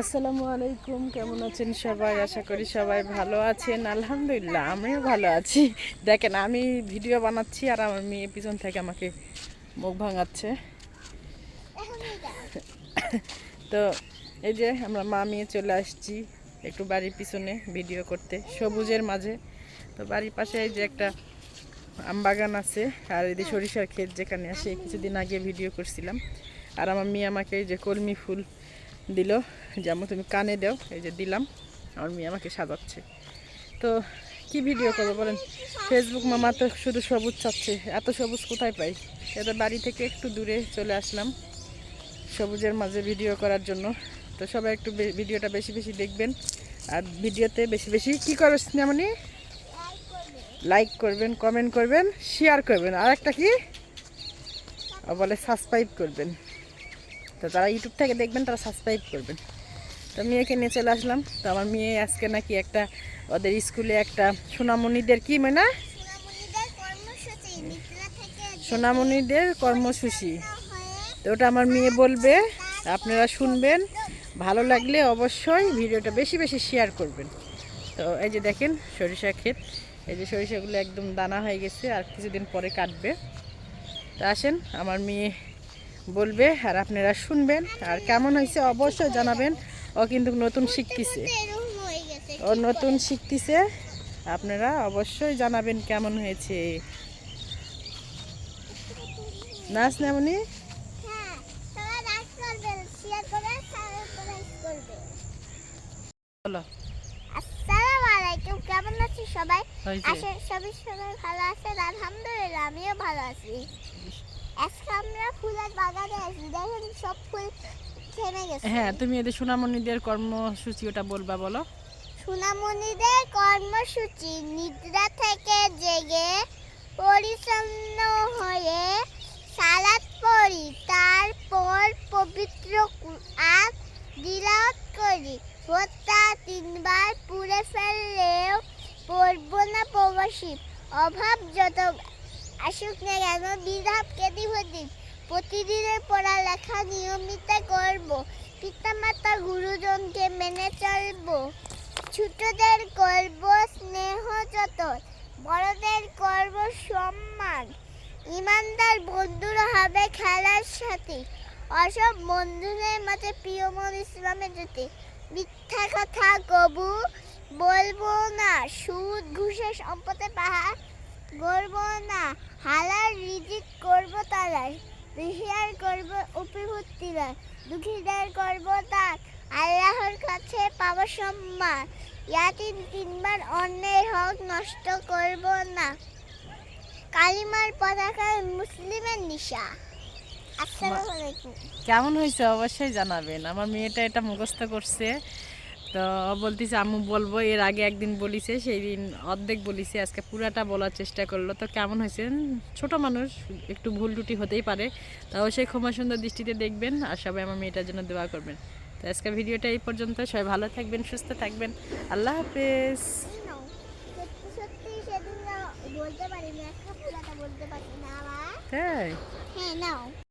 আসসালামু আলাইকুম, কেমন আছেন সবাই? আশা করি সবাই ভালো আছেন। আলহামদুলিল্লাহ, আমিও ভালো আছি। দেখেন, আমি ভিডিও বানাচ্ছি আর আমার মেয়ে পিছন থেকে আমাকে মুখ ভাঙাচ্ছে। তো এই যে আমরা মা মেয়ে চলে আসছি একটু বাড়ির পিছনে ভিডিও করতে, সবুজের মাঝে। তো বাড়ির পাশে এই যে একটা আম বাগান আছে আর এই যে সরিষার ক্ষেত যেখানে আসে, কিছুদিন আগে ভিডিও করছিলাম। আর আমার মেয়ে আমাকে এই যে কলমি ফুল দিল। যেমন তুমি কানে দাও, এই যে দিলাম। আমার মেয়ে আমাকে সাজাচ্ছে। তো কি ভিডিও করব বলেন? ফেসবুক মামা তো শুধু সবুজ চাচ্ছে। এত সবুজ কোথায় পাই? এটা বাড়ি থেকে একটু দূরে চলে আসলাম সবুজের মাঝে ভিডিও করার জন্য। তো সবাই একটু ভিডিওটা বেশি বেশি দেখবেন। আর ভিডিওতে বেশি বেশি কি করো সিনেমানি লাইক করবেন কমেন্ট করবেন শেয়ার করবেন। আর একটা কি? বলে সাবস্ক্রাইব করবেন। তো যারা ইউটিউব থেকে দেখবেন তারা সাবস্ক্রাইব করবেন। তো মেয়েকে নিয়ে চলে আসলাম। তো আমার মেয়ে আজকে নাকি একটা ওদের স্কুলে একটা সোনামণিদের কি মানে? সোনামণিদের কর্মসূচি তো ওটা আমার মেয়ে বলবে আপনারা শুনবেন। ভালো লাগলে অবশ্যই ভিডিওটা বেশি বেশি শেয়ার করবেন। তো এই যে দেখেন সরিষা ক্ষেত। এই যে সরিষাগুলো একদম দানা হয়ে গেছে আর কিছুদিন পরে কাটবে। তা আসেন আমার মেয়ে বলবে আর আপনারা শুনবেন। আর কেমন হয়েছে অবশ্যই জানাবেন। ও কিন্তু নতুন শিখতেছে। ও নতুন শিখতেছে। আপনারা অবশ্যই জানাবেন কেমন হয়েছে। নাচ নেমনি বলো। আসসালামু আলাইকুম কেমন আছি সবাই? সবাই সবাই ভালো আছেন। আলহামদুলিল্লাহ আমিও ভালো আছি। আজকে আমরা ফুলের বাগানে আছি। দেখেন সব ফুল থেমে গেছে। হ্যাঁ তুমি এদের সোনামণিদের কর্মসূচি ওটা বলবা বলো। সোনামণিদের কর্মসূচি নিদ্রা থেকে জেগে পরিচ্ছন্ন হয়ে সালাদ পড়ি তারপর পবিত্র কুরআন দিলাওয়াত করি। ভোক্তা তিনবার পুড়ে ফেললেও পড়ব না প্রবাসী। অভাব যত আসুক না কেন দ্বিধাব কেদি হদিন প্রতিদিনের পড়ালেখা নিয়মিত করব। পিতামাতা, গুরুজনকে মেনে চলবো। ছোটদের করব স্নেহ, যতন। বড়দের করব সম্মান। ইমানদার বন্ধুরা হবে খেলার সাথে। অসব বন্ধুদের মতে প্রিয়মন ইসলামের জ্যোতি মিথ্যা কথা কবু বলব না। সুদ ঘুষে সম্পদে পাহাড় গড়ব না। রিহিয়ার করব দুঃখীদের করব তাক। আল্লাহর কাছে পাবো সম্মান। ইয়াতিন তিনবার অন্যের হক নষ্ট করব না। কালিমার পতাকায় মুসলিমের নিশা। আসসালামু আলাইকুম। কেমন হয়েছে? অবশ্যই জানাবেন। আমার মেয়েটা এটা মুখস্থ করছে। তো বলতেছে আম্মু বলব এর আগে একদিন বলিছে সেই দিন অর্ধেক বলিছে আজকে পুরাটা বলার চেষ্টা করল। তো কেমন হয়েছে? ছোট মানুষ একটু ভুল টুটি হতেই পারে। তাও সেই ক্ষমা সুন্দর দৃষ্টিতে দেখবেন আর সবাই আমার মেয়েটার জন্য দোয়া করবেন। তো আজকে ভিডিওটা এই পর্যন্ত। সবাই ভালো থাকবেন সুস্থ থাকবেন। আল্লাহ হাফেজ। তাই? হ্যাঁ